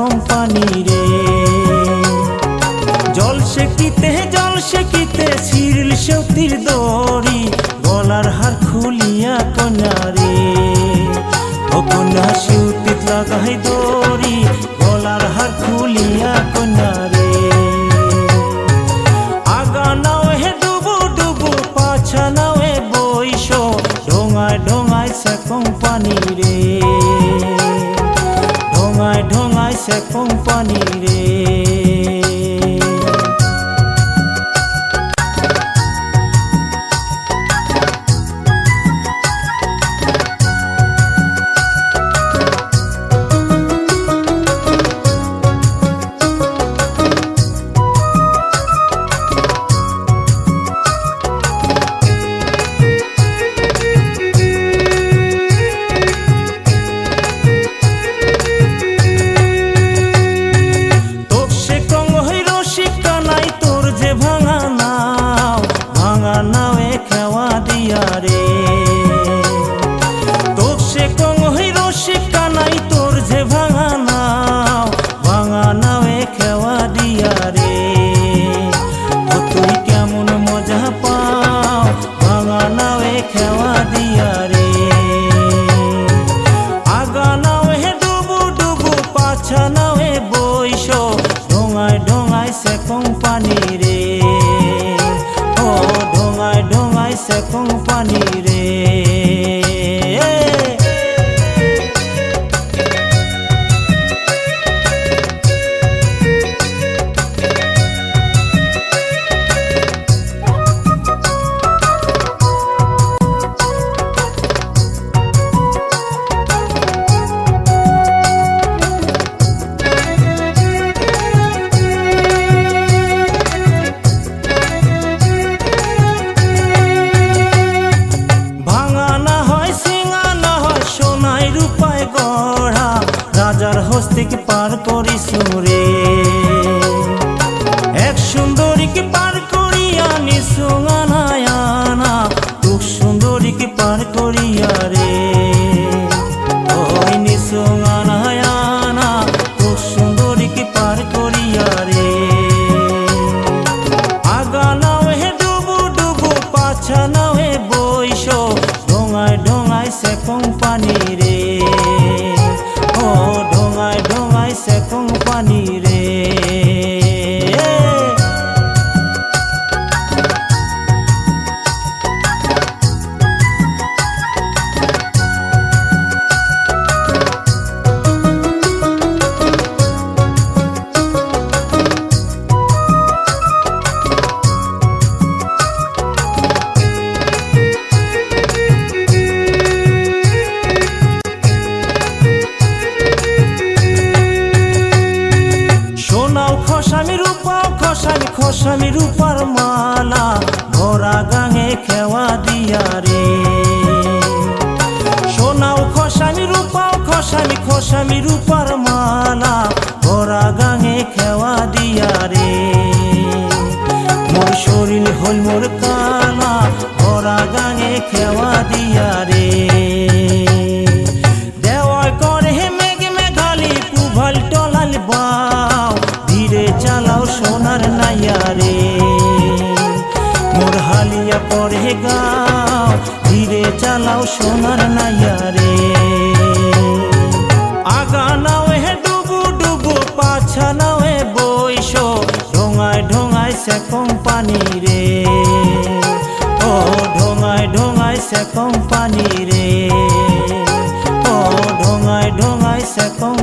Company রে। জল সেকিতে জল সেকিতে শিরিল সতীর দড়ি, গলার হার খুলিয়া কন্যা রে ও কন্যা শিউতিত লাগাই দড়ি, গলার হার খুলিয়া কন্যা রে আগা নাও হে ডুবু ডুবু, পাছা নাও হে বৈশ, ডোঙায় ডোঙায় সা কোম্পানি রে। সে কোম্পানি রে। ঢোঙায় হস্তিকে পার করি সুরে এক সুন্দরীকে পার করিয়া নিসুঙা খসামি রূপাও খসামি খসামি রূপার মালা। ভরা গাঙে খেওয়া দিয়া রে। সোনাও খসামি রূপাও খসামি খসামি রূপার মালা। ভরা গাঙে খেওয়া দিয়া রে। মোর শরীর হল মোর কালা। ভরা গাঙে খেওয়া দিয়া রে। দেওয়ার করে মেঘ মেঘালি পুভাল টলাল বাও হালিয়া পরে গাও, ধীরে চালাও সোনার নাইয়া রে। আগা নাও হে ডুবু ডুবু, পাছা নাও হে বইস ঢোঙায় ঢোঙায় সে কোম্পানি রে। ও ঢোঙায় ঢোঙায় সে কোম্পানি রে। ও ঢোঙায় ঢোঙায় সে কোম্পানি